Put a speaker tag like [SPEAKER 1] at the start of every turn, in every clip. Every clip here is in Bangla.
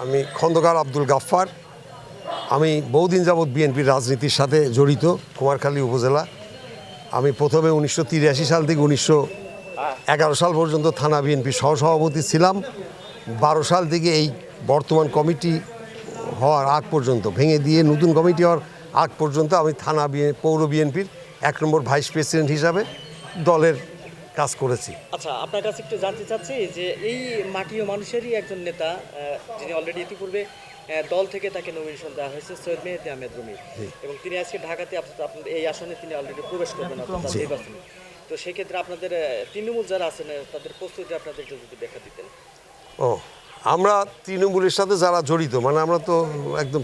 [SPEAKER 1] আমি খন্দকার আব্দুল গাফফার। আমি বহুদিন যাবৎ বিএনপির রাজনীতির সাথে জড়িত, কুমারখালী উপজেলা। আমি প্রথমে উনিশশো তিরাশি সাল থেকে উনিশশো এগারো সাল পর্যন্ত থানা বিএনপি সহসভাপতি ছিলাম। বারো সাল থেকে এই বর্তমান কমিটি হওয়ার আগ পর্যন্ত, ভেঙে দিয়ে নতুন কমিটি হওয়ার আগ পর্যন্ত আমি থানা পৌর বিএনপির এক নম্বর ভাইস প্রেসিডেন্ট হিসাবে দলের কাজ করেছি।
[SPEAKER 2] আচ্ছা আপনার কাছে একটু জানতে চাচ্ছি যে এই মাটিও মানুষেরই একজন নেতা যিনি অলরেডি ইতিপূর্বে দল থেকে তাকে নমিনেশন দেওয়া হয়েছে সৈয়দ মেহেদি আহমেদ রুমি। এবং তিনি আজকে ঢাকাতে আপনাদের এই আসনে তিনি অলরেডি প্রবেশ করবেন আপনার নির্বাচনে। তো সেক্ষেত্রে আপনাদের তৃণমূল যারা আছেন তাদের প্রস্তুতি আপনাদের যদি দেখা দিতেন।
[SPEAKER 1] ও আমরা তৃণমূলের সাথে যারা জড়িত মানে আমরা তো একদম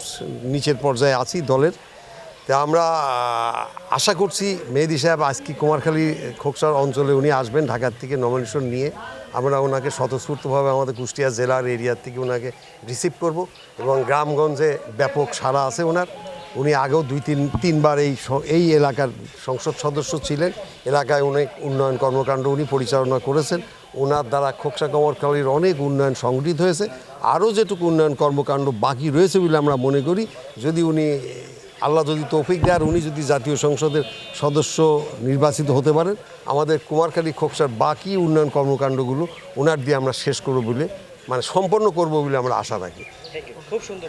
[SPEAKER 1] নিচের পর্যায়ে আছি দলের তা আমরা আশা করছি মেহেদি সাহেব আজকে কুমারখালী খোকসার অঞ্চলে উনি আসবেন, ঢাকার থেকে নমিনেশন নিয়ে। আমরা ওনাকে স্বতঃস্ফূর্তভাবে আমাদের কুষ্টিয়া জেলার এরিয়ার থেকে ওনাকে রিসিভ করব এবং গ্রামগঞ্জে ব্যাপক সারা আছে ওনার। উনি আগেও দুই তিন, তিনবার এই এই এলাকার সংসদ সদস্য ছিলেন। এলাকায় অনেক উন্নয়ন কর্মকাণ্ড উনি পরিচালনা করেছেন। ওনার দ্বারা খোকসা কমরখালীর অনেক উন্নয়ন সংগঠিত হয়েছে। আরও যেটুকু উন্নয়ন কর্মকাণ্ড বাকি রয়েছে বলে আমরা মনে করি, যদি উনি আল্লাহ যদি তৌফিক দেয় আর উনি যদি জাতীয় সংসদের সদস্য নির্বাচিত হতে পারেন, আমাদের কুমারখালী খোকসার বাকি উন্নয়ন কর্মকাণ্ডগুলো ওনার দিয়ে আমরা শেষ করব বলে মানে সম্পন্ন করব বলে আমরা আশা রাখি।
[SPEAKER 2] খুব সুন্দর